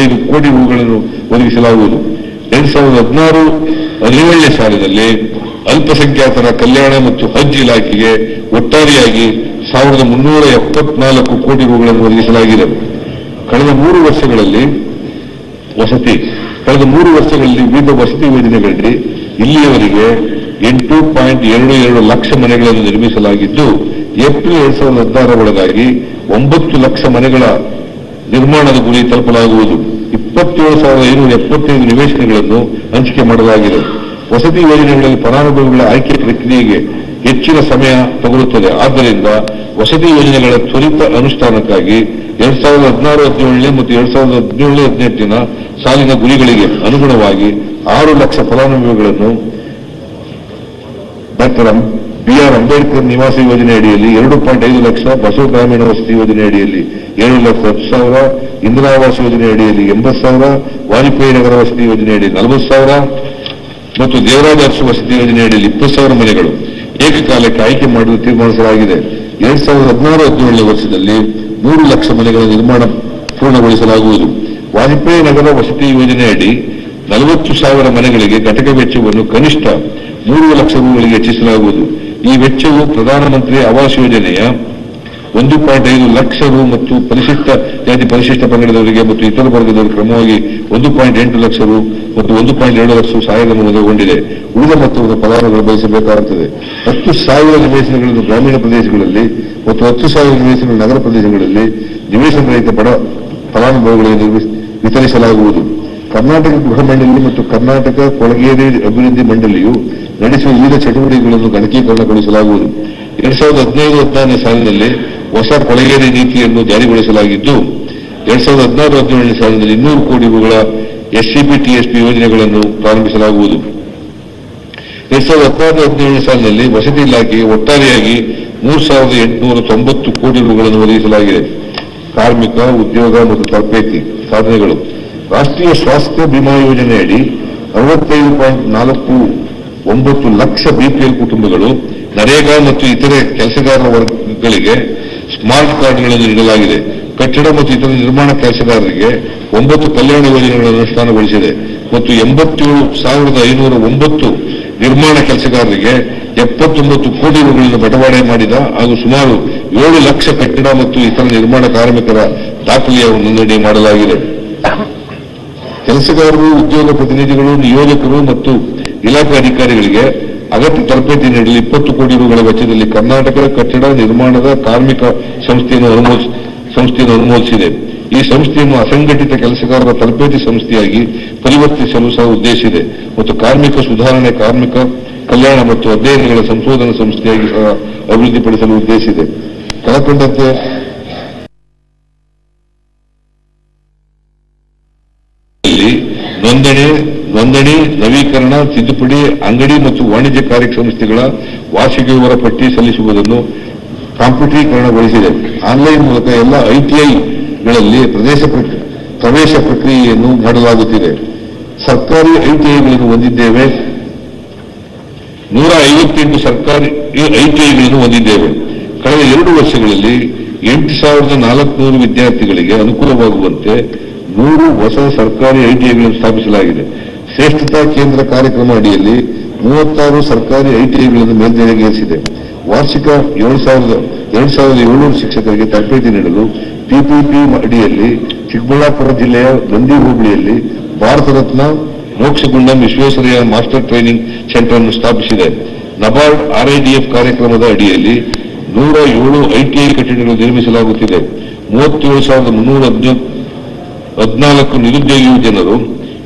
ಐದು ಕೋಟಿ ರೂಗಳನ್ನು ಒದಗಿಸಲಾಗುವುದು. ಎರಡ್ ಸಾವಿರದ ಹದಿನಾರು ಹದಿನೇಳನೇ ಸಾಲಿನಲ್ಲಿ ಅಲ್ಪಸಂಖ್ಯಾತರ ಕಲ್ಯಾಣ ಮತ್ತು ಹಜ್ ಇಲಾಖೆಗೆ ಒಟ್ಟಾರೆಯಾಗಿ ಸಾವಿರದ ಮುನ್ನೂರ ಎಪ್ಪತ್ನಾಲ್ಕು ಕೋಟಿ ರೂಗಳನ್ನು ಒದಗಿಸಲಾಗಿದೆ. ಕಳೆದ ಮೂರು ವರ್ಷಗಳಲ್ಲಿ ವಸತಿ, ಕಳೆದ ಮೂರು ವರ್ಷಗಳಲ್ಲಿ ವಿವಿಧ ವಸತಿ ಯೋಜನೆಗಳಲ್ಲಿ ಇಲ್ಲಿಯವರೆಗೆ ಎಂಟು ಪಾಯಿಂಟ್ ಎರಡು ಎರಡು ಲಕ್ಷ ಮನೆಗಳನ್ನು ನಿರ್ಮಿಸಲಾಗಿದ್ದು, ಏಪ್ರಿಲ್ ಎರಡ್ ಸಾವಿರದ ಹದಿನಾರರ ಒಳಗಾಗಿ ಒಂಬತ್ತು ಲಕ್ಷ ಮನೆಗಳ ನಿರ್ಮಾಣದ ಗುರಿ ತಲುಪಲಾಗುವುದು. ಇಪ್ಪತ್ತೇಳು ಸಾವಿರದ ಐನೂರ ಎಪ್ಪತ್ತೈದು ನಿವೇಶನಗಳನ್ನು ಹಂಚಿಕೆ ಮಾಡಲಾಗಿದೆ. ವಸತಿ ಯೋಜನೆಗಳಲ್ಲಿ ಫಲಾನುಭವಿಗಳ ಆಯ್ಕೆ ಪ್ರಕ್ರಿಯೆಗೆ ಹೆಚ್ಚಿನ ಸಮಯ ತಗುಲುತ್ತದೆ ಆದ್ದರಿಂದ ವಸತಿ ಯೋಜನೆಗಳ ತ್ವರಿತ ಅನುಷ್ಠಾನಕ್ಕಾಗಿ ಎರಡ್ ಸಾವಿರದ ಹದಿನಾರು, ಹದಿನೇಳನೇ ಮತ್ತು ಎರಡ್ ಸಾವಿರದ ಹದಿನೇಳನೇ ಹದಿನೆಂಟಿನ ಸಾಲಿನ ಗುರಿಗಳಿಗೆ ಅನುಗುಣವಾಗಿ ಆರು ಲಕ್ಷ ಫಲಾನುಭವಿಗಳನ್ನು ಡಾಕ್ಟರ್ ಬಿ ಆರ್ ಅಂಬೇಡ್ಕರ್ ನಿವಾಸ ಯೋಜನೆ ಅಡಿಯಲ್ಲಿ ಎರಡು ಪಾಯಿಂಟ್ ಐದು ಲಕ್ಷ ಬಸವ ಗ್ರಾಮೀಣ ವಸತಿ ಯೋಜನೆ ಅಡಿಯಲ್ಲಿ ಏಳು ಲಕ್ಷ ಹತ್ತು ಸಾವಿರ, ಇಂದಿರಾವಾಸ ಯೋಜನೆ ಅಡಿಯಲ್ಲಿ ಎಂಬತ್ತು ಸಾವಿರ, ವಾಜಪೇಯಿ ನಗರ ವಸತಿ ಯೋಜನೆ ನಲವತ್ತು ಸಾವಿರ ಮತ್ತು ದೇವರಾಜ ವಸತಿ ಯೋಜನೆ ಅಡಿಯಲ್ಲಿ ಇಪ್ಪತ್ತು ಸಾವಿರ ಮನೆಗಳು. ಏಕಕಾಲಕ್ಕೆ ಆಯ್ಕೆ ಮಾಡಲು ತೀರ್ಮಾನಿಸಲಾಗಿದೆ. ಎರಡ್ ಸಾವಿರದ ಹದಿನಾರು, ಹದಿನೇಳನೇ ವರ್ಷದಲ್ಲಿ ಮೂರು ಲಕ್ಷ ಮನೆಗಳ ನಿರ್ಮಾಣ ಪೂರ್ಣಗೊಳಿಸಲಾಗುವುದು. ವಾಜಪೇಯಿ ನಗರ ವಸತಿ ಯೋಜನೆ ಅಡಿ ನಲವತ್ತು ಸಾವಿರ ಮನೆಗಳಿಗೆ ಘಟಕ ವೆಚ್ಚವನ್ನು ಕನಿಷ್ಠ ಮೂರು ಲಕ್ಷ ರೂಗಳಿಗೆ ಹೆಚ್ಚಿಸಲಾಗುವುದು. ಈ ವೆಚ್ಚವು ಪ್ರಧಾನಮಂತ್ರಿ ಆವಾಸ್ ಯೋಜನೆಯ ಒಂದು ಪಾಯಿಂಟ್ ಐದು ಲಕ್ಷ ರು ಮತ್ತು ಪರಿಶಿಷ್ಟ ಜಾತಿ ಪರಿಶಿಷ್ಟ ಪಂಗಡದವರಿಗೆ ಮತ್ತು ಇತರ ವರ್ಗದವರು ಕ್ರಮವಾಗಿ ಒಂದು ಪಾಯಿಂಟ್ ಎಂಟು ಲಕ್ಷ ರು ಮತ್ತು ಒಂದು ಪಾಯಿಂಟ್ ಎರಡು ಲಕ್ಷ ಸಹಾಯಧನ ಒಳಗೊಂಡಿದೆ ಉಳಿದ ಮೊತ್ತವನ್ನು ಫಲಾನುಭವಿಗಳು ಬಯಸಬೇಕಾಗುತ್ತದೆ. ಹತ್ತು ಸಾವಿರ ನಿವೇಶನಗಳನ್ನು ಗ್ರಾಮೀಣ ಪ್ರದೇಶಗಳಲ್ಲಿ ಮತ್ತು ಹತ್ತು ಸಾವಿರ ನಿವೇಶನಗಳು ನಗರ ಪ್ರದೇಶಗಳಲ್ಲಿ ನಿವೇಶನ ರಹಿತ ಬಡ ಫಲಾನುಭವಿಗಳಿಗೆ ವಿತರಿಸಲಾಗುವುದು. ಕರ್ನಾಟಕ ಗೃಹ ಮಂಡಳಿ ಮತ್ತು ಕರ್ನಾಟಕ ಕೊಳಗೇರಿ ಅಭಿವೃದ್ಧಿ ಮಂಡಳಿಯು ನಡೆಸುವ ವಿವಿಧ ಚಟುವಟಿಕೆಗಳನ್ನು ಗಣಕೀಕರಣಗೊಳಿಸಲಾಗುವುದು. ಎರಡ್ ಸಾವಿರದ ಹದಿನೈದು, ಹದಿನಾರನೇ ಸಾಲಿನಲ್ಲಿ ಹೊಸ ಕೊಳೆಗೇರಿ ನೀತಿಯನ್ನು ಜಾರಿಗೊಳಿಸಲಾಗಿದ್ದು, ಎರಡ್ ಸಾವಿರದ ಹದಿನಾರು, ಹದಿನೇಳನೇ ಸಾಲಿನಲ್ಲಿ ಇನ್ನೂರು ಕೋಟಿ ರೂಗಳ ಎಸ್ಸಿಪಿ ಟಿಎಸ್ಪಿ ಯೋಜನೆಗಳನ್ನು ಪ್ರಾರಂಭಿಸಲಾಗುವುದು. ಎರಡ್ ಸಾವಿರದ ಹದಿನಾರು, ಹದಿನೇಳನೇ ಸಾಲಿನಲ್ಲಿ ವಸತಿ ಇಲಾಖೆಗೆ ಒಟ್ಟಾರೆಯಾಗಿ ಮೂರು ಸಾವಿರದ ಎಂಟುನೂರ ತೊಂಬತ್ತು ಕೋಟಿ ರೂಗಳನ್ನು ಒದಗಿಸಲಾಗಿದೆ. ಕಾರ್ಮಿಕ, ಉದ್ಯೋಗ ಮತ್ತು ತರಬೇತಿ ಸಾಧನೆಗಳು. ರಾಷ್ಟ್ರೀಯ ಸ್ವಾಸ್ಥ್ಯ ಬಿಮಾ ಯೋಜನೆಯಡಿ ಅರವತ್ತೈದು ಪಾಯಿಂಟ್ ನಾಲ್ಕು ಒಂಬತ್ತು ಲಕ್ಷ ಬಿಪಿಎಲ್ ಕುಟುಂಬಗಳು, ನರೇಗಾ ಮತ್ತು ಇತರೆ ಕೆಲಸಗಾರರ ವರ್ಗಗಳಿಗೆ ಸ್ಮಾರ್ಟ್ ಕಾರ್ಡ್ಗಳನ್ನು ನೀಡಲಾಗಿದೆ. ಕಟ್ಟಡ ಮತ್ತು ಇತರ ನಿರ್ಮಾಣ ಕೆಲಸಗಾರರಿಗೆ ಒಂಬತ್ತು ಕಲ್ಯಾಣ ಯೋಜನೆಗಳನ್ನು ಅನುಷ್ಠಾನಗೊಳಿಸಿದೆ ಮತ್ತು ಎಂಬತ್ತೇಳು ಸಾವಿರದ ಐನೂರ ಒಂಬತ್ತು ನಿರ್ಮಾಣ ಕೆಲಸಗಾರರಿಗೆ ಎಪ್ಪತ್ತೊಂಬತ್ತು ಕೋಟಿ ರೂಪಾಯಿಗಳನ್ನು ಬಟವಾಡೆ ಮಾಡಿದ ಹಾಗೂ ಸುಮಾರು ಏಳು ಲಕ್ಷ ಕಟ್ಟಡ ಮತ್ತು ಇತರ ನಿರ್ಮಾಣ ಕಾರ್ಮಿಕರ ದಾಖಲೆಯ ನೋಂದಣಿ ಮಾಡಲಾಗಿದೆ. ಕೆಲಸಗಾರರು, ಉದ್ಯೋಗ ಪ್ರತಿನಿಧಿಗಳು, ನಿಯೋಜಕರು ಮತ್ತು ಇಲಾಖೆ ಅಧಿಕಾರಿಗಳಿಗೆ ಅಗತ್ಯ ತರಬೇತಿ ನೀಡಲು. ಇಪ್ಪತ್ತು ಕೋಟಿ ರೂಗಳ ವೆಚ್ಚದಲ್ಲಿ ಕರ್ನಾಟಕ ಕಟ್ಟಡ ನಿರ್ಮಾಣದ ಕಾರ್ಮಿಕ ಸಂಸ್ಥೆಯನ್ನು ಅನುಮೋದಿಸ, ಸಂಸ್ಥೆಯನ್ನು ಅನುಮೋದಿಸಿದೆ. ಈ ಸಂಸ್ಥೆಯನ್ನು ಅಸಂಘಟಿತ ಕೆಲಸಗಾರರ ತರಬೇತಿ ಸಂಸ್ಥೆಯಾಗಿ ಪರಿವರ್ತಿಸಲು ಸಹ ಉದ್ದೇಶಿಸಿದೆ ಮತ್ತು ಕಾರ್ಮಿಕ ಸುಧಾರಣೆ, ಕಾರ್ಮಿಕ ಕಲ್ಯಾಣ ಮತ್ತು ಅಧ್ಯಯನಗಳ ಸಂಶೋಧನಾ ಸಂಸ್ಥೆಯಾಗಿ ಸಹ ಅಭಿವೃದ್ಧಿಪಡಿಸಲು ಉದ್ದೇಶಿಸಿದೆ ಕಳಕೊಂಡಂತೆ ನೋಂದಣಿ ನೋಂದಣಿ, ನವೀಕರಣ, ತಿದ್ದುಪಡಿ, ಅಂಗಡಿ ಮತ್ತು ವಾಣಿಜ್ಯ ಕಾರ್ಯ ಸಂಸ್ಥೆಗಳ ವಾರ್ಷಿಕ ವಿವರ ಪಟ್ಟಿ ಸಲ್ಲಿಸುವುದನ್ನು ಕಾಂಪ್ಯೂಟರೀಕರಣಗೊಳಿಸಿದೆ ಆನ್ಲೈನ್ ಮೂಲಕ ಎಲ್ಲ ಐಟಿಐಗಳಲ್ಲಿ ಪ್ರದೇಶ ಪ್ರವೇಶ ಪ್ರಕ್ರಿಯೆಯನ್ನು ಮಾಡಲಾಗುತ್ತಿದೆ. ಸರ್ಕಾರಿ ಐಟಿಐಗಳನ್ನು ಹೊಂದಿದ್ದೇವೆ. ನೂರ ಐವತ್ತೆಂಟು ಸರ್ಕಾರಿ ಐಟಿಐಗಳನ್ನು ಹೊಂದಿದ್ದೇವೆ. ಕಳೆದ ಎರಡು ವರ್ಷಗಳಲ್ಲಿ ಎಂಟು ಸಾವಿರದ ನಾಲ್ಕುನೂರು ವಿದ್ಯಾರ್ಥಿಗಳಿಗೆ ಅನುಕೂಲವಾಗುವಂತೆ ನೂರು ಹೊಸ ಸರ್ಕಾರಿ ಐಟಿಐಗಳನ್ನು ಸ್ಥಾಪಿಸಲಾಗಿದೆ. ಶ್ರೇಷ್ಠತಾ ಕೇಂದ್ರ ಕಾರ್ಯಕ್ರಮ ಅಡಿಯಲ್ಲಿ ಮೂವತ್ತಾರು ಸರ್ಕಾರಿ ಐಟಿಐಗಳನ್ನು ಮೇಲ್ದರ್ಜೆಗೇರಿಸಿದೆ ವಾರ್ಷಿಕ ಏಳು ಸಾವಿರದ, ಎರಡು ಸಾವಿರದ ಏಳ್ನೂರು ಶಿಕ್ಷಕರಿಗೆ ತರಬೇತಿ ನೀಡಲು ಪಿಪಿಪಿ ಅಡಿಯಲ್ಲಿ ಚಿಕ್ಕಬಳ್ಳಾಪುರ ಜಿಲ್ಲೆಯ Nandi ಹೋಬಳಿಯಲ್ಲಿ Bharat Ratna Mokshagundam Visvesvaraya master training centre ಅನ್ನು ಸ್ಥಾಪಿಸಿದೆ. ನಬಾರ್ಡ್ ಆರ್ಐಡಿಎಫ್ ಕಾರ್ಯಕ್ರಮದ ಅಡಿಯಲ್ಲಿ ನೂರ ಏಳು ಐಟಿಐ ಕಟ್ಟಡಗಳು ನಿರ್ಮಿಸಲಾಗುತ್ತಿದೆ. ಮೂವತ್ತೇಳು ಸಾವಿರದ ಮುನ್ನೂರ ಹದಿನಾಲ್ಕು ನಿರುದ್ಯೋಗಿ ಯುವಜನರು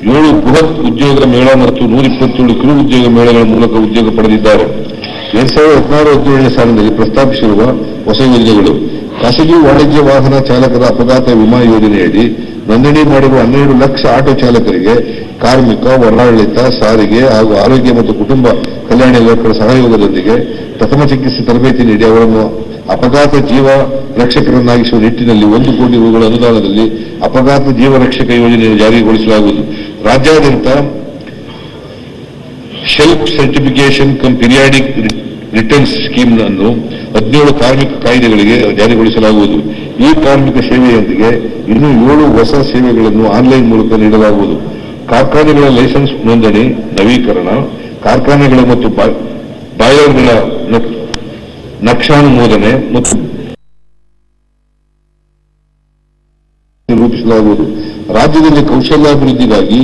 ಏಳು ಬೃಹತ್ ಉದ್ಯೋಗ ಮೇಳ ಮತ್ತು ನೂರ ಇಪ್ಪತ್ತೇಳು ಕಿರು ಉದ್ಯೋಗ ಮೇಳಗಳ ಮೂಲಕ ಉದ್ಯೋಗ ಪಡೆದಿದ್ದಾರೆ. ಎರಡ್ ಸಾವಿರದ ಹದಿನಾರು ಹದಿನೇಳನೇ ಸಾಲಿನಲ್ಲಿ ಪ್ರಸ್ತಾಪಿಸಿರುವ ಹೊಸ ಯೋಜನೆಗಳು, ಖಾಸಗಿ ವಾಣಿಜ್ಯ ವಾಹನ ಚಾಲಕರ ಅಪಘಾತ ವಿಮಾ ಯೋಜನೆಯಡಿ ನೋಂದಣಿ ಮಾಡಿರುವ ಹನ್ನೆರಡು ಲಕ್ಷ ಆಟೋ ಚಾಲಕರಿಗೆ ಕಾರ್ಮಿಕ, ವರ್ಣಾಡಳಿತ, ಸಾರಿಗೆ ಹಾಗೂ ಆರೋಗ್ಯ ಮತ್ತು ಕುಟುಂಬ ಕಲ್ಯಾಣ ಇಲಾಖೆಗಳ ಸಹಯೋಗದೊಂದಿಗೆ ಪ್ರಥಮ ಚಿಕಿತ್ಸೆ ತರಬೇತಿ ನೀಡಿ ಅವರನ್ನು ಅಪಘಾತ ಜೀವ ರಕ್ಷಕರನ್ನಾಗಿಸುವ ನಿಟ್ಟಿನಲ್ಲಿ ಒಂದು ಕೋಟಿ ರೂಗಳ ಅನುದಾನದಲ್ಲಿ ಅಪಘಾತ ಜೀವ ರಕ್ಷಕ ಯೋಜನೆಯನ್ನು ಜಾರಿಗೊಳಿಸಲಾಗುವುದು. ರಾಜ್ಯಾದ್ಯಂತ self certification cum periodic returns scheme ಅನ್ನು ಹದಿನೇಳು ಕಾರ್ಮಿಕ ಕಾಯ್ದೆಗಳಿಗೆ ಜಾರಿಗೊಳಿಸಲಾಗುವುದು. ಈ ಕಾರ್ಮಿಕ ಸೇವೆಯೊಂದಿಗೆ ಇನ್ನೂ ಏಳು ಹೊಸ ಸೇವೆಗಳನ್ನು ಆನ್ಲೈನ್ ಮೂಲಕ ನೀಡಲಾಗುವುದು. ಕಾರ್ಖಾನೆಗಳ ಲೈಸೆನ್ಸ್ ನೋಂದಣಿ, ನವೀಕರಣ, ಕಾರ್ಖಾನೆಗಳ ಮತ್ತು ಬಾಯ್ಲರ್ಗಳ ನಕ್ಷಾನುಮೋದನೆ ಮತ್ತು ರೂಪಿಸಲಾಗುವುದು. ರಾಜ್ಯದಲ್ಲಿ ಕೌಶಲ್ಯಾಭಿವೃದ್ಧಿಗಾಗಿ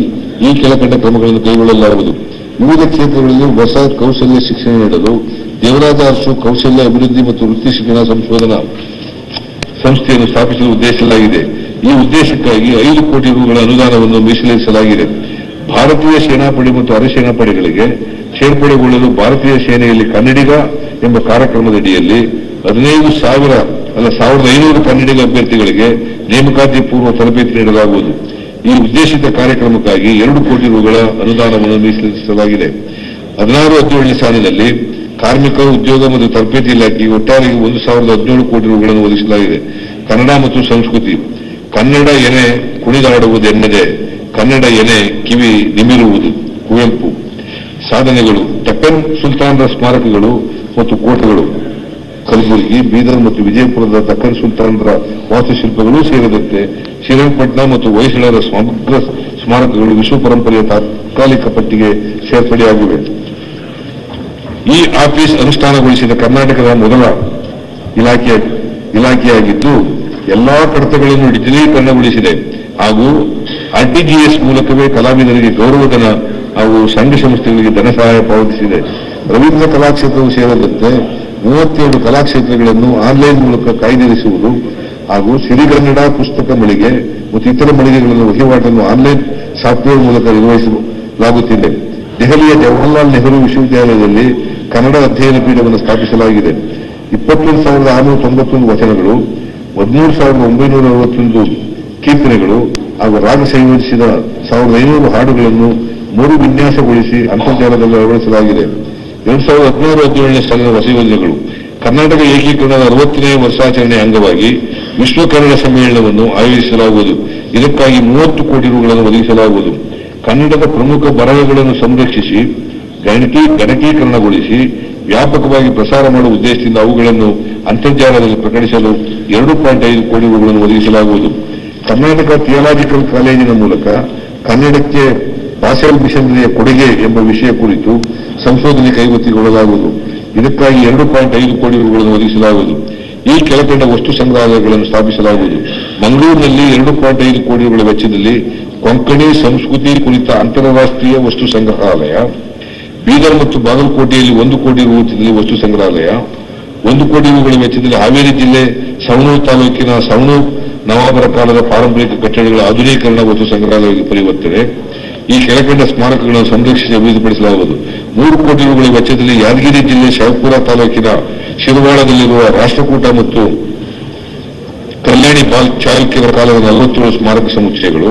ಈ ಕೆಳಕಂಡ ಕ್ರಮಗಳನ್ನು ಕೈಗೊಳ್ಳಲಾಗುವುದು. ವಿವಿಧ ಕ್ಷೇತ್ರಗಳಲ್ಲಿ ಹೊಸ ಕೌಶಲ್ಯ ಶಿಕ್ಷಣ ನೀಡಲು ದೇವರಾಜ ಅರಸು ಕೌಶಲ್ಯ ಅಭಿವೃದ್ಧಿ ಮತ್ತು ವೃತ್ತಿ ಶಿಕ್ಷಣ ಸಂಶೋಧನಾ ಸಂಸ್ಥೆಯನ್ನು ಸ್ಥಾಪಿಸಲು ಉದ್ದೇಶಿಸಲಾಗಿದೆ ಈ ಉದ್ದೇಶಕ್ಕಾಗಿ ಐದು ಕೋಟಿ ರೂಗಳ ಅನುದಾನವನ್ನು ಮೀಸಲಿರಿಸಲಾಗಿದೆ. ಭಾರತೀಯ ಸೇನಾಪಡೆ ಮತ್ತು ಅರೆ ಸೇನಾಪಡೆಗಳಿಗೆ ಸೇರ್ಪಡೆಗೊಳ್ಳಲು ಭಾರತೀಯ ಸೇನೆಯಲ್ಲಿ ಕನ್ನಡಿಗ ಎಂಬ ಕಾರ್ಯಕ್ರಮದಡಿಯಲ್ಲಿ ಹದಿನೈದು ಸಾವಿರ, ಅಲ್ಲ ಸಾವಿರದ ಐನೂರು ಕನ್ನಡಿಗ ಅಭ್ಯರ್ಥಿಗಳಿಗೆ ನೇಮಕಾತಿ ಪೂರ್ವ ತರಬೇತಿ ನೀಡಲಾಗುವುದು. ಈ ಉದ್ದೇಶಿತ ಕಾರ್ಯಕ್ರಮಕ್ಕಾಗಿ ಎರಡು ಕೋಟಿ ರೂಗಳ ಅನುದಾನವನ್ನು ಮೀಸಲಿಸಲಾಗಿದೆ ಹದಿನಾರು ಹದಿನೇಳನೇ ಸಾಲಿನಲ್ಲಿ ಕಾರ್ಮಿಕ ಉದ್ಯೋಗ ಮತ್ತು ತರಬೇತಿ ಇಲಾಖೆ ಒಟ್ಟಾರೆ ಒಂದು ಸಾವಿರದ ಹದಿನೇಳು ಕೋಟಿ ರುಗಳನ್ನು ಒದಗಿಸಲಾಗಿದೆ. ಕನ್ನಡ ಮತ್ತು ಸಂಸ್ಕೃತಿ. ಕನ್ನಡ ಎನೆ ಕುಣಿದಾಡುವುದೆನ್ನದೆ ಕನ್ನಡ ಎನೆ ಕಿವಿ ನಿಮಿರುವುದು. ಕುವೆಂಪು. ಸಾಧನೆಗಳು. ಟೆಪ್ಪನ್ ಸುಲ್ತಾನರ ಸ್ಮಾರಕಗಳು ಮತ್ತು ಕೋಟೆಗಳು. ಕಲಬುರಗಿ ಬೀದರ್ ಮತ್ತು ವಿಜಯಪುರದ ದಕ್ಕನ್ ಸುಲ್ತಾನರ ವಾಸ್ತುಶಿಲ್ಪಗಳೂ ಸೇರಿದಂತೆ ಶ್ರೀರಂಗಪಟ್ಟಣ ಮತ್ತು ಹೊಯ್ಸಳರ ಸಮಗ್ರ ಸ್ಮಾರಕಗಳು ವಿಶ್ವ ಪರಂಪರೆಯ ತಾತ್ಕಾಲಿಕ ಪಟ್ಟಿಗೆ ಸೇರ್ಪಡೆಯಾಗಿವೆ. ಈ ಆಫೀಸ್ ಅನುಷ್ಠಾನಗೊಳಿಸಿದ ಕರ್ನಾಟಕದ ಮೊದಲ ಇಲಾಖೆ, ಇಲಾಖೆಯಾಗಿದ್ದು ಎಲ್ಲಾ ಕಡತಗಳನ್ನು ಡಿಜಿಟಲೀಕರಣಗೊಳಿಸಿದೆ ಹಾಗೂ ಆರ್ಟಿಜಿಎಸ್ ಮೂಲಕವೇ ಕಲಾವಿದರಿಗೆ ಗೌರವಧನ ಹಾಗೂ ಸಂಘ ಸಂಸ್ಥೆಗಳಿಗೆ ಧನ ಸಹಾಯ ಪಾವತಿಸಿದೆ. ರವೀಂದ್ರ ಕಲಾಕ್ಷೇತ್ರವು ಸೇರದಂತೆ ಮೂವತ್ತೇಳು ಕಲಾಕ್ಷೇತ್ರಗಳನ್ನು ಆನ್ಲೈನ್ ಮೂಲಕ ಕಾಯ್ದಿರಿಸುವುದು ಹಾಗೂ ಸಿರಿಗನ್ನಡ ಪುಸ್ತಕ ಮಳಿಗೆ ಮತ್ತು ಇತರ ಮಳಿಗೆಗಳನ್ನು ವಹಿವಾಟನ್ನು ಆನ್ಲೈನ್ ಸಾಫ್ಟ್ವೇರ್ ಮೂಲಕ ನಿರ್ವಹಿಸಲಾಗುತ್ತಿದೆ. ದೆಹಲಿಯ ಜವಾಹರ್ಲಾಲ್ ನೆಹರು ವಿಶ್ವವಿದ್ಯಾಲಯದಲ್ಲಿ ಕನ್ನಡ ಅಧ್ಯಯನ ಪೀಠವನ್ನು ಸ್ಥಾಪಿಸಲಾಗಿದೆ. ಇಪ್ಪತ್ತೊಂದು ಸಾವಿರದ ಆರುನೂರ ತೊಂಬತ್ತೊಂದು ವಚನಗಳು, ಹದಿಮೂರು ಸಾವಿರದ ಒಂಬೈನೂರ ಅರವತ್ತೊಂದು ಕೀರ್ತನೆಗಳು ಹಾಗೂ ರಾಗ ಸಂಯೋಜಿಸಿದ ಸಾವಿರದ ಐನೂರು ಹಾಡುಗಳನ್ನು ಮೂರು ವಿನ್ಯಾಸಗೊಳಿಸಿ ಅಂತರ್ಜಾಲದಲ್ಲಿ ಅಳವಡಿಸಲಾಗಿದೆ. ಎರಡ್ ಸಾವಿರದ ಹದಿನಾರು ಹದಿನೇಳನೇ ಸಾಲಿನ ಯೋಜನೆಗಳು ಕರ್ನಾಟಕ ಏಕೀಕರಣದ ಅರವತ್ತನೇ ವರ್ಷಾಚರಣೆ ಅಂಗವಾಗಿ ವಿಶ್ವ ಕನ್ನಡ ಸಮ್ಮೇಳನವನ್ನು ಆಯೋಜಿಸಲಾಗುವುದು. ಇದಕ್ಕಾಗಿ ಮೂವತ್ತು ಕೋಟಿ ರೂಗಳನ್ನು ಒದಗಿಸಲಾಗುವುದು. ಕನ್ನಡದ ಪ್ರಮುಖ ಬರಹಗಳನ್ನು ಸಂರಕ್ಷಿಸಿ, ಗಣಕೀ, ಗಣಕೀಕರಣಗೊಳಿಸಿ, ವ್ಯಾಪಕವಾಗಿ ಪ್ರಸಾರ ಮಾಡುವ ಉದ್ದೇಶದಿಂದ ಅವುಗಳನ್ನು ಅಂತರ್ಜಾಲದಲ್ಲಿ ಪ್ರಕಟಿಸಲು ಎರಡು ಪಾಯಿಂಟ್ ಐದು ಕೋಟಿ ರೂಗಳನ್ನು ಒದಗಿಸಲಾಗುವುದು. ಕರ್ನಾಟಕ ಥಿಯಾಲಜಿಕಲ್ ಕಾಲೇಜಿನ ಮೂಲಕ ಕನ್ನಡಕ್ಕೆ ಭಾಷೆಲ್ ಮಿಷನರಿಯ ಕೊಡುಗೆ ಎಂಬ ವಿಷಯ ಕುರಿತು ಸಂಶೋಧನೆ ಕೈಗೊತ್ತಿಗೊಳ್ಳಲಾಗುವುದು ಇದಕ್ಕಾಗಿ ಎರಡು ಪಾಯಿಂಟ್ ಐದು ಕೋಟಿ ರೂಪಾಯಿಗಳನ್ನು ಒದಗಿಸಲಾಗುವುದು. ಈ ಕೆಳಕಂಡ ವಸ್ತು ಸಂಗ್ರಹಾಲಯಗಳನ್ನು ಸ್ಥಾಪಿಸಲಾಗುವುದು. ಮಂಗಳೂರಿನಲ್ಲಿ ಎರಡು ಪಾಯಿಂಟ್ ಐದು ಕೋಟಿ ರೂಪಾಯಿ ವೆಚ್ಚದಲ್ಲಿ ಕೊಂಕಣಿ ಸಂಸ್ಕೃತಿ ಕುರಿತ ಅಂತಾರಾಷ್ಟ್ರೀಯ ವಸ್ತು ಸಂಗ್ರಹಾಲಯ, ಬೀದರ್ ಮತ್ತು ಬಾಗಲಕೋಟೆಯಲ್ಲಿ ಒಂದು ಕೋಟಿ ರು ವೆಚ್ಚದಲ್ಲಿ ವಸ್ತು ಸಂಗ್ರಹಾಲಯ, ಒಂದು ಕೋಟಿ ರೂಪಾಯಿ ವೆಚ್ಚದಲ್ಲಿ ಹಾವೇರಿ ಜಿಲ್ಲೆ ಸವಣೂರು ತಾಲೂಕಿನ ಸವಣೂರು ನವಾಬರ ಕಾಲದ ಪಾರಂಪರಿಕ ಕಟ್ಟಡಗಳ ಆಧುನೀಕರಣ ವಸ್ತು ಸಂಗ್ರಹಾಲಯಕ್ಕೆ ಪರಿವರ್ತನೆ ಈ ಕೆಳಕಂಡ ಸ್ಮಾರಕಗಳನ್ನು ಸಂರಕ್ಷಿಸಿ ಅಭಿವೃದ್ಧಿಪಡಿಸಲಾಗುವುದು. ಮೂರು ಕೋಟಿ ರೂಪಾಯಿ ವೆಚ್ಚದಲ್ಲಿ ಯಾದಗಿರಿ ಜಿಲ್ಲೆ ಶಿವಪುರ ತಾಲೂಕಿನ ಶಿರವಾಳದಲ್ಲಿರುವ ರಾಷ್ಟ್ರಕೂಟ ಮತ್ತು ಕಲ್ಯಾಣಿ ಬಾಲ್ ಚಾಲುಕ್ಯರ ಕಾಲದ ನಲವತ್ತೇಳು ಸ್ಮಾರಕ ಸಮುಚ್ಚಯಗಳು,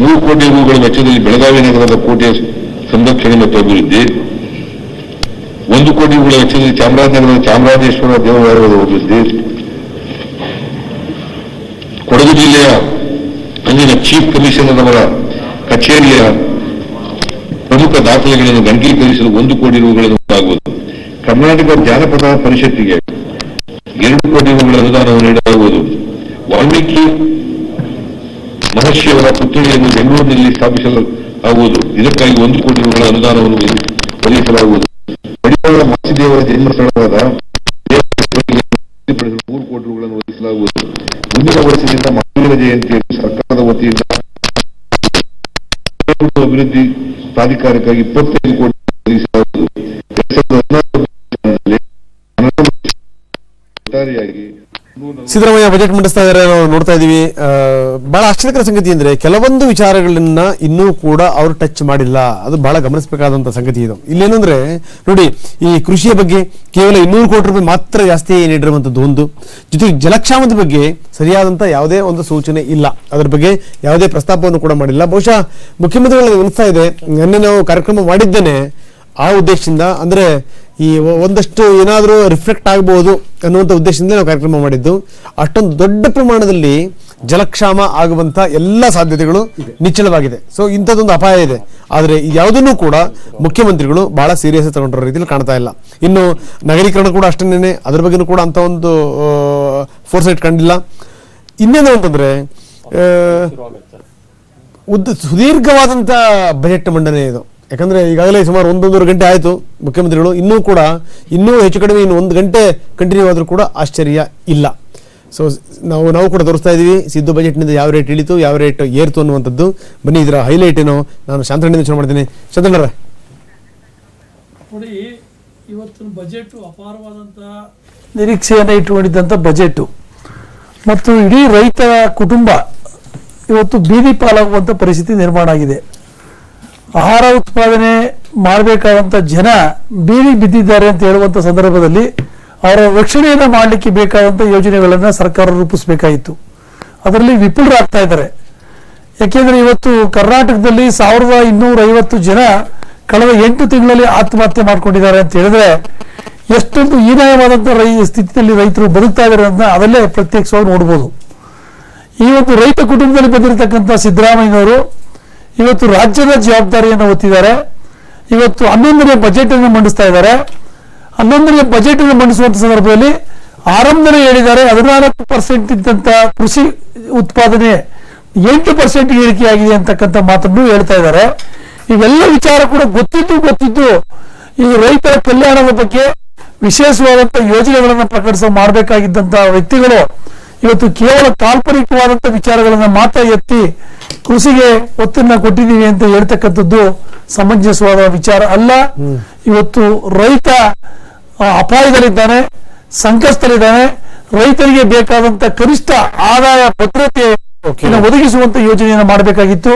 ಮೂರು ಕೋಟಿ ರೂಪಾಯಿ ವೆಚ್ಚದಲ್ಲಿ ಬೆಳಗಾವಿ ನಗರದ ಕೋಟೆಯ ಸಂರಕ್ಷಣೆ ಮತ್ತು ಅಭಿವೃದ್ಧಿ, ಒಂದು ಕೋಟಿ ರೂಪಾಯಿ ವೆಚ್ಚದಲ್ಲಿ ಚಾಮರಾಜನಗರದ ಚಾಮರಾಜೇಶ್ವರ ದೇವಾಲಯದ ಅಭಿವೃದ್ಧಿ, ಕೊಡಗು ಜಿಲ್ಲೆಯ ಅಲ್ಲಿನ ಚೀಫ್ ಕಮಿಷನರ್ ಅವರ ಕಚೇರಿಯ ಪ್ರಮುಖ ದಾಖಲೆಗಳನ್ನು ಗಂಗೀಕರಿಸಲು ಒಂದು ಕೋಟಿ ರೂಪಾಯಿಗಳನ್ನು ಆಗುವುದು. ಕರ್ನಾಟಕ ಜಾನಪದ ಪರಿಷತ್ತಿಗೆ ಎರಡು ಕೋಟಿ ರೂಪಾಯಿಗಳ ಅನುದಾನವನ್ನು ನೀಡಲಾಗುವುದು. ವಾಲ್ಮೀಕಿ ಮಹರ್ಷಿಯವರ ಪುತ್ಥಳಿಯನ್ನು ಬೆಂಗಳೂರಿನಲ್ಲಿ ಸ್ಥಾಪಿಸಲಾಗುವುದು ಇದಕ್ಕಾಗಿ ಒಂದು ಕೋಟಿ ರೂಪಾಯಿಗಳ ಅನುದಾನವನ್ನು ಒದಗಿಸಲಾಗುವುದು. ಮಡಿವಾಳ ಮಾಸಿದೇವರ ಜನ್ಮಸ್ಥಳವಾದ ಮೂರು ಕೋಟಿ ರೂಪಾಯಿಗಳನ್ನು ಒದಗಿಸಲಾಗುವುದು. ಮುಂದಿನ ವರ್ಷದಿಂದ ಮಹಾವೀರ ಜಯಂತಿಯನ್ನು ಸರ್ಕಾರದ ವತಿಯಿಂದ ಅಭಿವೃದ್ಧಿ ಪ್ರಾಧಿಕಾರಕ್ಕಾಗಿ ಇಪ್ಪತ್ತೈದು ಕೋಟಿ ಸಿದ್ದರಾಮಯ್ಯ ಬಜೆಟ್ ಮಂಡಿಸ್ತಾ ಇದ್ದಾರೆ ನಾವು ನೋಡ್ತಾ ಇದೀವಿ. ಆ, ಬಹಳ ಆಶ್ಚರ್ಯಕರ ಸಂಗತಿ ಅಂದ್ರೆ ಕೆಲವೊಂದು ವಿಚಾರಗಳನ್ನ ಇನ್ನೂ ಕೂಡ ಅವರು ಟಚ್ ಮಾಡಿಲ್ಲ. ಅದು ಬಹಳ ಗಮನಿಸಬೇಕಾದಂತ ಸಂಗತಿ ಇದು. ಇಲ್ಲೇನಂದ್ರೆ ನೋಡಿ ಈ ಕೃಷಿಯ ಬಗ್ಗೆ ಕೇವಲ ಇನ್ನೂರು ಕೋಟಿ ರೂಪಾಯಿ ಮಾತ್ರ ಜಾಸ್ತಿ ನೀಡಿರುವಂತದ್ದು ಒಂದು. ಜೊತೆಗೆ ಜಲಕ್ಷಾಮದ ಬಗ್ಗೆ ಸರಿಯಾದಂತ ಯಾವುದೇ ಒಂದು ಸೂಚನೆ ಇಲ್ಲ. ಅದರ ಬಗ್ಗೆ ಯಾವುದೇ ಪ್ರಸ್ತಾಪವನ್ನು ಕೂಡ ಮಾಡಿಲ್ಲ. ಬಹುಶಃ ಮುಖ್ಯಮಂತ್ರಿಗಳಿಗೆ ಅನಿಸ್ತಾ ಇದೆ. ನಿನ್ನೆ ನಾವು ಕಾರ್ಯಕ್ರಮ ಮಾಡಿದ್ದೇನೆ ಆ ಉದ್ದೇಶದಿಂದ. ಅಂದ್ರೆ ಈ ಒಂದಷ್ಟು ಏನಾದರೂ ರಿಫ್ಲೆಕ್ಟ್ ಆಗಬಹುದು ಅನ್ನುವಂಥ ಉದ್ದೇಶದಿಂದ ನಾವು ಕಾರ್ಯಕ್ರಮ ಮಾಡಿದ್ದು. ಅಷ್ಟೊಂದು ದೊಡ್ಡ ಪ್ರಮಾಣದಲ್ಲಿ ಜಲಕ್ಷಾಮ ಆಗುವಂಥ ಎಲ್ಲ ಸಾಧ್ಯತೆಗಳು ನಿಚ್ಚಳವಾಗಿದೆ. ಸೊ ಇಂಥದ್ದೊಂದು ಅಪಾಯ ಇದೆ. ಆದರೆ ಯಾವುದನ್ನು ಕೂಡ ಮುಖ್ಯಮಂತ್ರಿಗಳು ಬಹಳ ಸೀರಿಯಸ್ ತಗೊಂಡಿರೋ ರೀತಿಯಲ್ಲಿ ಕಾಣ್ತಾ ಇಲ್ಲ. ಇನ್ನು ನಗರೀಕರಣ ಕೂಡ ಅಷ್ಟನ್ನೇ ಅದ್ರ ಬಗ್ಗೆನೂ ಕೂಡ ಅಂತ ಒಂದು ಫೋರ್ಸೈಟ್ ಕಂಡಿಲ್ಲ ಇನ್ನೇನು ಅಂತಂದರೆ ಉದ್ದ ಸುದೀರ್ಘವಾದಂಥ ಬಜೆಟ್ ಮಂಡನೆ ಇದು. ಯಾಕಂದ್ರೆ ಈಗಾಗಲೇ ಸುಮಾರು ಒಂದೊಂದೂವರೆ ಗಂಟೆ ಆಯಿತು ಮುಖ್ಯಮಂತ್ರಿಗಳು. ಇನ್ನೂ ಕೂಡ ಇನ್ನೂ ಹೆಚ್ಚು ಕಡಿಮೆ ಇನ್ನು ಒಂದು ಗಂಟೆ ಕಂಟಿನ್ಯೂ ಆದರೂ ಕೂಡ ಆಶ್ಚರ್ಯ ಇಲ್ಲ. ಸೊ ನಾವು ನಾವು ಕೂಡ ತೋರಿಸ್ತಾ ಇದ್ದೀವಿ ಸಿದ್ದು ಬಜೆಟ್ನಿಂದ ಯಾವ ರೇಟ್ ಇಳಿತು ಯಾವ ರೇಟ್ ಏರ್ತು ಅನ್ನುವಂಥದ್ದು. ಬನ್ನಿ ಇದರ ಹೈಲೈಟ್ ಏನು? ನಾನು ಶಾಂತಣ್ಣಿಂದ ಶುರು ಮಾಡ್ತೀನಿ. ಶಾಂತಣ್ಣರೇ ನೋಡಿ ಇವತ್ತಿನ ಬಜೆಟ್ ಅಪಾರವಾದಂಥ ನಿರೀಕ್ಷೆಯನ್ನು ಇಟ್ಟುಕೊಂಡಿದ್ದಂಥ ಬಜೆಟ್ ಮತ್ತು ಇಡೀ ರೈತ ಕುಟುಂಬ ಇವತ್ತು ಬೀದಿ ಪಾಲಾಗುವಂಥ ಪರಿಸ್ಥಿತಿ ನಿರ್ಮಾಣ ಆಗಿದೆ. ಆಹಾರ ಉತ್ಪಾದನೆ ಮಾಡಬೇಕಾದಂಥ ಜನ ಬೀದಿ ಬಿದ್ದಿದ್ದಾರೆ ಅಂತ ಹೇಳುವಂಥ ಸಂದರ್ಭದಲ್ಲಿ ಅವರ ರಕ್ಷಣೆಯನ್ನು ಮಾಡಲಿಕ್ಕೆ ಬೇಕಾದಂಥ ಯೋಜನೆಗಳನ್ನು ಸರ್ಕಾರ ರೂಪಿಸಬೇಕಾಯಿತು ಅದರಲ್ಲಿ ವಿಫಲರಾಗ್ತಾ ಇದ್ದಾರೆ. ಯಾಕೆಂದ್ರೆ ಇವತ್ತು ಕರ್ನಾಟಕದಲ್ಲಿ ಸಾವಿರದ ಇನ್ನೂರ ಐವತ್ತು ಜನ ಕಳೆದ ಎಂಟು ತಿಂಗಳಲ್ಲಿ ಆತ್ಮಹತ್ಯೆ ಮಾಡಿಕೊಂಡಿದ್ದಾರೆ ಅಂತ ಹೇಳಿದ್ರೆ ಎಷ್ಟೊಂದು ಹೀನಾಯವಾದಂಥ ರೈ ಸ್ಥಿತಿಯಲ್ಲಿ ರೈತರು ಬದುಕ್ತಾ ಇದ್ದಾರೆ ಅಂತ ಅದಲ್ಲೇ ಪ್ರತ್ಯಕ್ಷವಾಗಿ ನೋಡ್ಬೋದು. ಈ ಒಂದು ರೈತ ಕುಟುಂಬದಲ್ಲಿ ಬಂದಿರತಕ್ಕಂಥ ಸಿದ್ದರಾಮಯ್ಯನವರು ಇವತ್ತು ರಾಜ್ಯದ ಜವಾಬ್ದಾರಿಯನ್ನು ಹೊತ್ತಿದ್ದಾರೆ. ಇವತ್ತು ಹನ್ನೊಂದನೇ ಬಜೆಟ್ ಅನ್ನು ಮಂಡಿಸ್ತಾ ಇದ್ದಾರೆ. ಹನ್ನೊಂದನೇ ಬಜೆಟ್ ಅನ್ನು ಮಂಡಿಸುವಂತ ಸಂದರ್ಭದಲ್ಲಿ ಆರಂಭದಲ್ಲಿ ಹೇಳಿದ್ದಾರೆ, ಹದಿನಾಲ್ಕು ಪರ್ಸೆಂಟ್ ಇದ್ದಂತ ಕೃಷಿ ಉತ್ಪಾದನೆ ಎಂಟು ಪರ್ಸೆಂಟ್ ಏರಿಕೆಯಾಗಿದೆ ಅಂತಕ್ಕಂಥ ಮಾತನ್ನು ಹೇಳ್ತಾ ಇದ್ದಾರೆ. ಇವೆಲ್ಲ ವಿಚಾರ ಕೂಡ ಗೊತ್ತಿದ್ದು ಗೊತ್ತಿದ್ದು ಈ ರೈತರ ಕಲ್ಯಾಣದ ಬಗ್ಗೆ ವಿಶೇಷವಾದಂತಹ ಯೋಜನೆಗಳನ್ನು ಪ್ರಕಟಿಸ ಮಾಡಬೇಕಾಗಿದ್ದಂತಹ ವ್ಯಕ್ತಿಗಳು ಇವತ್ತು ಕೇವಲ ಕಾಲ್ಪನಿಕವಾದಂತ ವಿಚಾರಗಳನ್ನ ಮಾತ್ರ ಎತ್ತಿ ಕೃಷಿಗೆ ಒತ್ತನ್ನ ಕೊಟ್ಟಿದ್ದೀವಿ ಅಂತ ಹೇಳ್ತಕ್ಕಂಥದ್ದು ಸಮಂಜಸವಾದ ವಿಚಾರ ಅಲ್ಲ. ಇವತ್ತು ರೈತ ಅಪಾಯದಲ್ಲಿದ್ದಾನೆ ಸಂಕಷ್ಟದಲ್ಲಿದ್ದಾನೆ. ರೈತರಿಗೆ ಬೇಕಾದಂತ ಕನಿಷ್ಠ ಆದಾಯ ಭದ್ರತೆ ಒದಗಿಸುವಂತ ಯೋಜನೆಯನ್ನು ಮಾಡಬೇಕಾಗಿತ್ತು.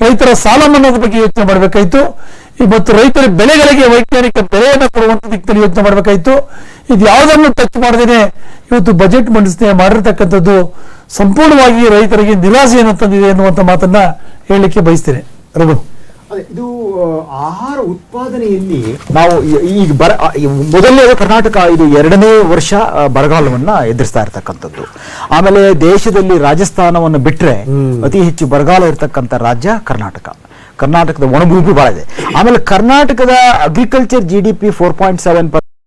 ರೈತರ ಸಾಲ ಮನ್ನಾದ ಬಗ್ಗೆ ಯೋಚನೆ ಮಾಡಬೇಕಾಯಿತು. ಇವತ್ತು ರೈತರ ಬೆಳೆಗಳಿಗೆ ವೈಜ್ಞಾನಿಕ ಬೆಲೆಯನ್ನು ಕೊಡುವಂತ ದಿಕ್ಕಿನಲ್ಲಿ ಯೋಚನೆ ಮಾಡಬೇಕಾಯಿತು. ಇದು ಯಾವುದನ್ನು ಟಚ್ ಮಾಡದೇನೆ? ಇವತ್ತು ಬಜೆಟ್ ಮಂಡಿಸದೆ ಮಾಡಿರ್ತಕ್ಕಂಥದ್ದು ಸಂಪೂರ್ಣವಾಗಿ ರೈತರಿಗೆ ನಿರಾಸೆಯನ್ನು ತಂದಿದೆ ಎನ್ನುವಂತ ಮಾತನ್ನ ಹೇಳಲಿಕ್ಕೆ ಬಯಸ್ತೇನೆ. ರಘು. ಅದೇ ಇದು ಆಹಾರ ಉತ್ಪಾದನೆಯಲ್ಲಿ ನಾವು ಈಗ ಬರ ಮೊದಲನೇ ಕರ್ನಾಟಕ ಇದು ಎರಡನೇ ವರ್ಷ ಬರಗಾಲವನ್ನ ಎದುರಿಸ್ತಾ ಇರತಕ್ಕಂಥದ್ದು. ಆಮೇಲೆ ದೇಶದಲ್ಲಿ ರಾಜಸ್ಥಾನವನ್ನು ಬಿಟ್ಟರೆ ಅತಿ ಹೆಚ್ಚು ಬರಗಾಲ ಇರತಕ್ಕಂಥ ರಾಜ್ಯ ಕರ್ನಾಟಕ. ಕರ್ನಾಟಕದ ಒಣಭೂಮಿ ಬಹಳ ಇದೆ. ಆಮೇಲೆ ಕರ್ನಾಟಕದ agriculture G D P four point seven